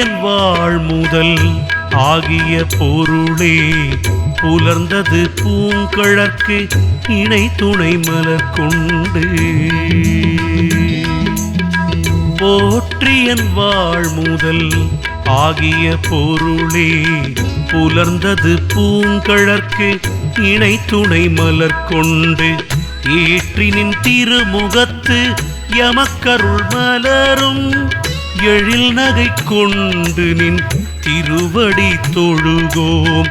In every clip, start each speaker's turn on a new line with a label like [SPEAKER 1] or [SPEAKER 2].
[SPEAKER 1] என் வாழ்முதல் ஆகிய பொருளே. புலர்ந்தது பூங்கழற்கு இணை துணை மலர் கொண்டு. போற்றியன் வாழ் முதல் ஆகிய பொருளே. புலர்ந்தது பூங்கழற்கு இணை துணை மலர் கொண்டு. ஏற்றினின் திருமுகத்து யமக்கருள் மலரும் எழில் நகை கொண்டு நின் திருவடி தொழுகோம்.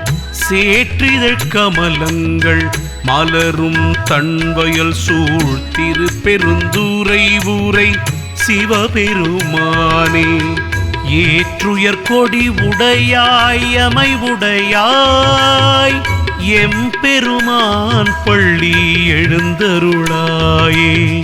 [SPEAKER 1] சேற்றிதழ் கமலங்கள் மலரும் தன்வயல் சூழ் திரு பெருந்தூரை ஊரை சிவபெருமானே. ஏற்றுயர் கொடி உடையாய் அமைவுடையாய் எம்பெருமான் பள்ளி எழுந்தருளாயே.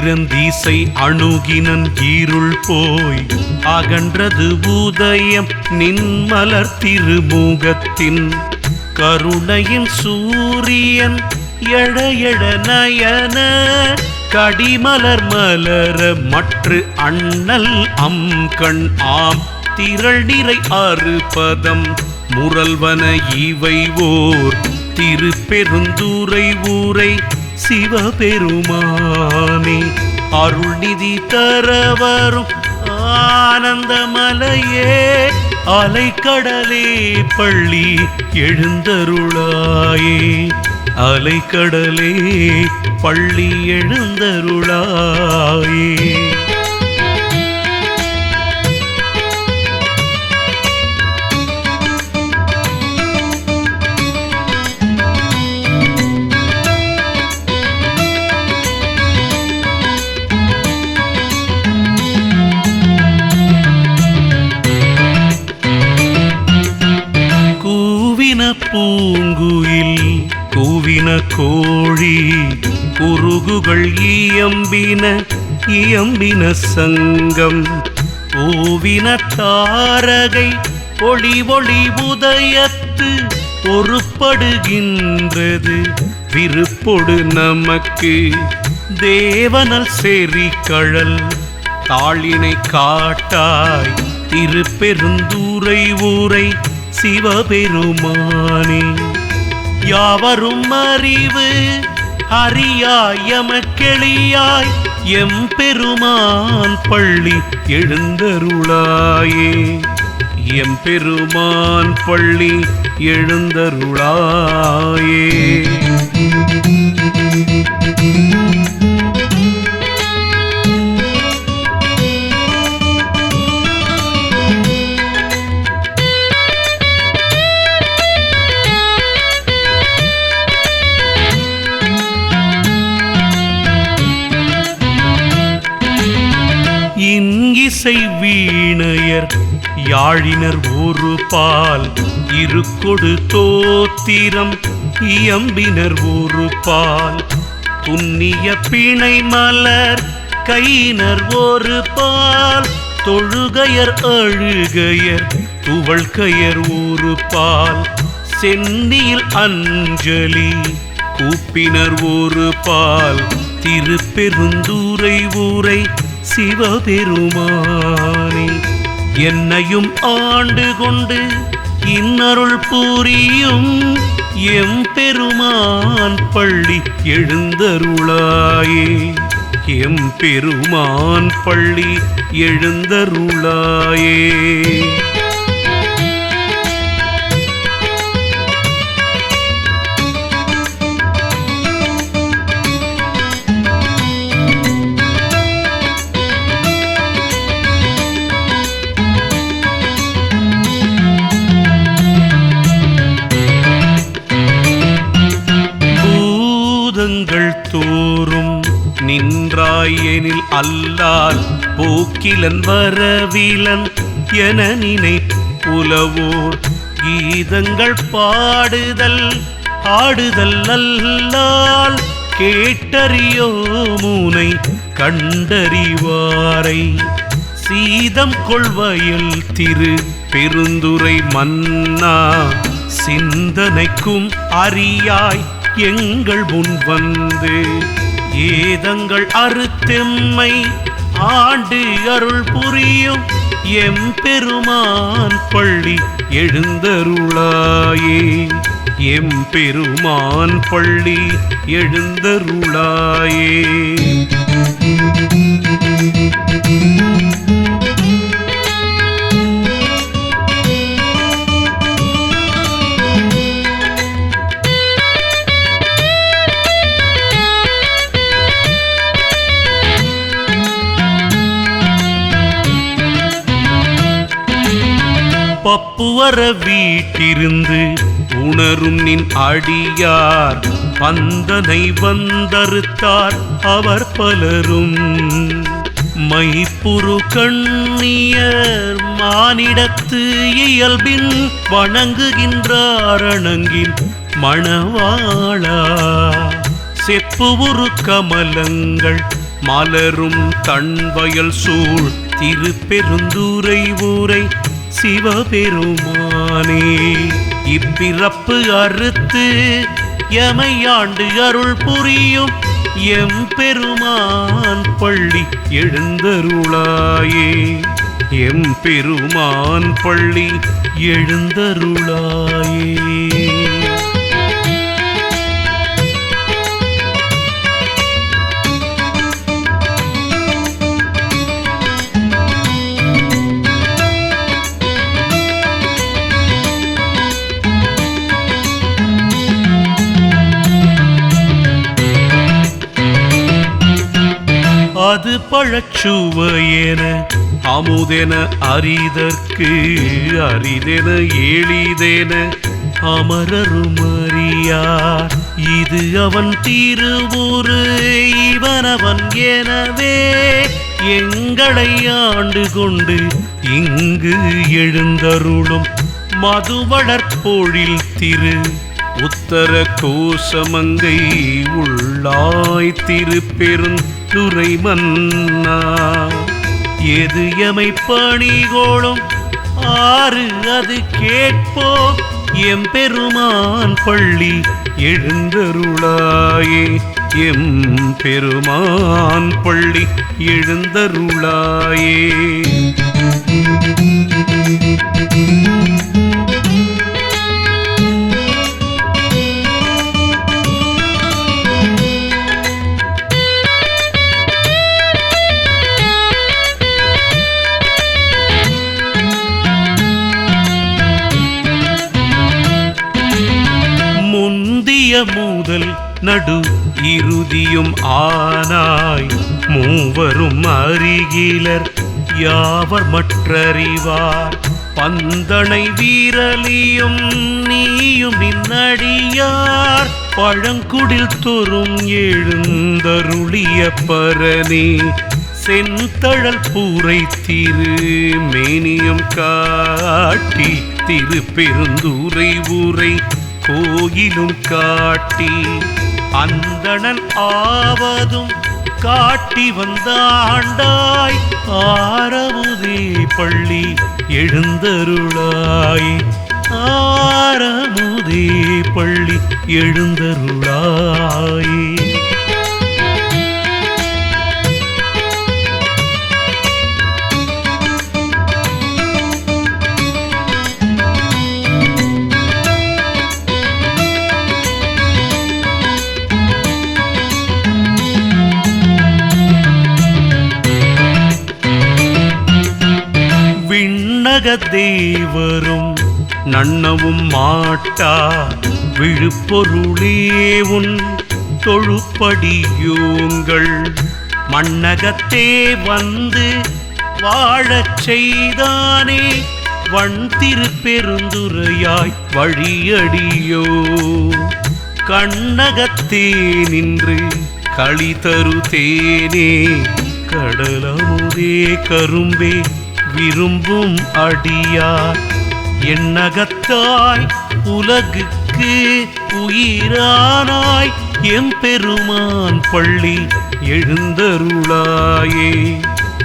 [SPEAKER 1] இந்திரன் அணுகினன் ஈருள் போய் அகன்றது உதயம் நின்மலர் திருமுகத்தின். கருணையின் சூரியன் எழையழ நயன கடிமலர் மலர மற்று அண்ணல் அம் கண் ஆம். திரள் நிறை அறுபதம் முரல்வன இவை ஓர். திருப்பெருந்துரை ஊரை சிவபெருமானே அருள் அருள்நிதி தரவரும் ஆனந்தமலையே அலைக்கடலே பள்ளி எழுந்தருளாயே. அலைக்கடலே பள்ளி எழுந்தருளாயே. கூவின பூங்குயில் கூவின கோழி குருகுகள் இயம்பின இயம்பின சங்கம். பூவின தாரகை ஒளி ஒளி உதயத்து பொறுப்படுகின்றது விருப்பொடு நமக்கு தேவனல் செறி கழல் தாளினை காட்டாய் திருப்பெருந்துரை ஊரை சிவபெருமானே. யாவரும் அறிவு அறியாய் எமக்கெளியாய் எம் பெருமான் பள்ளி எழுந்தருளாயே. எம் பெருமான் பள்ளி எழுந்தருளாயே. இங்கிசை வீணையர் யாழினர் ஒரு பால் இருக்கொடு தோத்திரம் இயம்பினர் ஒரு பால். புண்ணிய பிணை மலர் கையினர் ஒரு பால். தொழுகையர் அழுகையர் துவழ்கையர் ஒரு பால். சென்னியில் அஞ்சலி கூப்பினர் ஒரு பால். திருப்பெருந்தூரை ஊரை சிவபெருமானே என்னையும் ஆண்டு கொண்டு இன்னருள் புரியும் எம் பெருமான் பள்ளி எழுந்தருளாயே. எம் பெருமான் பள்ளி எழுந்தருளாயே. தூரும் நின்றாயெனில் அல்லால் போக்கிலன் வரவிலன் என நினை புலவோர் கீதங்கள் பாடுதல் ஆடுதல் அல்லால் கேட்டறியோ மூனை கண்டறிவாரை. சீதம் கொள்வயல் திரு பெருந்துரை மன்னா சிந்தனைக்கும் அறியாய் எங்கள் முன் வந்து ஏதங்கள் அறுத்தெம்மை ஆண்டு அருள் புரியும் எம் பெருமான் பள்ளி எழுந்தருளாயே. எம் பெருமான் பள்ளி எழுந்தருளாயே. பப்புவர வீட்டிருந்து உணரும் நின் அடியார். பந்தனை வந்தறுத்தார் அவர் பலரும். மைப்புரு கண்ணியர் மானிடத்து இயல்பின் வணங்குகின்றார் அணங்கின் மணவாளா செப்புவுரு கமலங்கள் மலரும் தன்வயல் சூழ். திருப்பெருந்தூரை ஊரை சிவபெருமானே இப்பிறப்பு அறுத்து எமையாண்டு அருள் புரியும் எம் பெருமான் பள்ளி எழுந்தருளாயே. எம் பெருமான் பள்ளி எழுந்தருளாயே. அது பழச்சுவையென அமுதென அரிதற்கு அரிதென எளிதென அமரரும் அறியார். இது அவன் திருவுரு இவனவன் எனவே எங்களை ஆண்டு கொண்டு இங்கு எழுந்தருளும் மதுவளர்பொழில் திரு உத்தர கோசமங்கை உள்ளாய் திருப்பெருந்துரை மன்னா எது எமை பணிகோளும்? ஆறு அது கேட்போம் எம் பெருமான் பள்ளி எழுந்தருளாயே. எம் பெருமான் பள்ளி எழுந்தருளாயே. நடு இறுதியும் ஆனாய். மூவரும் அருகிலர் யாவர் மற்றறிவார். பந்தனை வீரலியும் நீயும் இன்னடியார் பழங்குடில் தோறும் எழுந்தருளிய பரணி. செந்தழல் பூரை திரு மேனியும் காட்டி. திரு பெருந்தூரை ஊரை கோயிலும் காட்டி. அந்தணன் ஆவதும் காட்டி வந்தாண்டாய் ஆரமுதே பள்ளி எழுந்தருளாய். ஆரமுதே பள்ளி எழுந்தருளாயே. உலகத்தேவரும் நன்னவும் மாட்டா. விழுப்பொருளே உன் தொழுப்படியோங்கள். மண்ணகத்தே வந்து வாழச் செய்தானே. வண் திருப்பெருந்துரையாய் வழியடியோ. கண்ணகத்தே நின்று களி தரு தேனே கடலமுதே கரும்பே விரும்பும் அடியார். எண்ணகத்தாய் உலகுக்கு உயிரானாய். எம்பெருமான் பள்ளி எழுந்தருளாயே.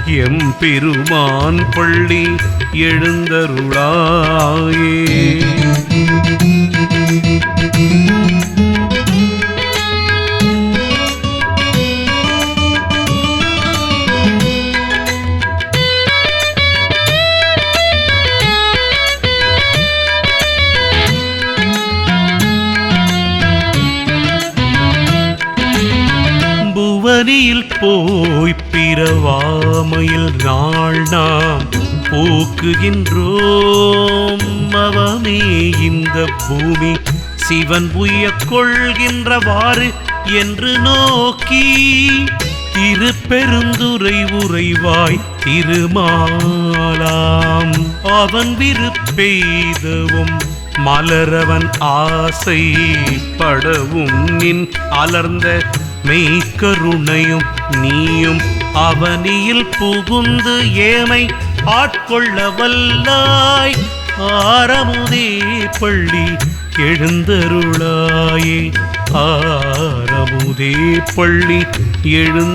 [SPEAKER 1] எம்பெருமான் பள்ளி எழுந்தருளாயே. நதியில் போய் பிறவாமையில் நாள் நாம் போக்குகின்றோம். அவமே இந்த பூமி சிவன் உய்ய கொள்கின்றவாறு என்று நோக்கி திருப்பெருந்துரை உறைவாய் திருமாலாம். அவன் விருப்பெய்தவும் மலரவன் ஆசை படவும் நின் அலர்ந்த மெய்க்கருணையும் நீயும் அவனியில் புகுந்து ஏமை ஆட்கொள்ள வல்லாய் ஆரமுதே பள்ளி எழுந்தருளாயே. ஆரமுதே பள்ளி எழுந்தருளாயே.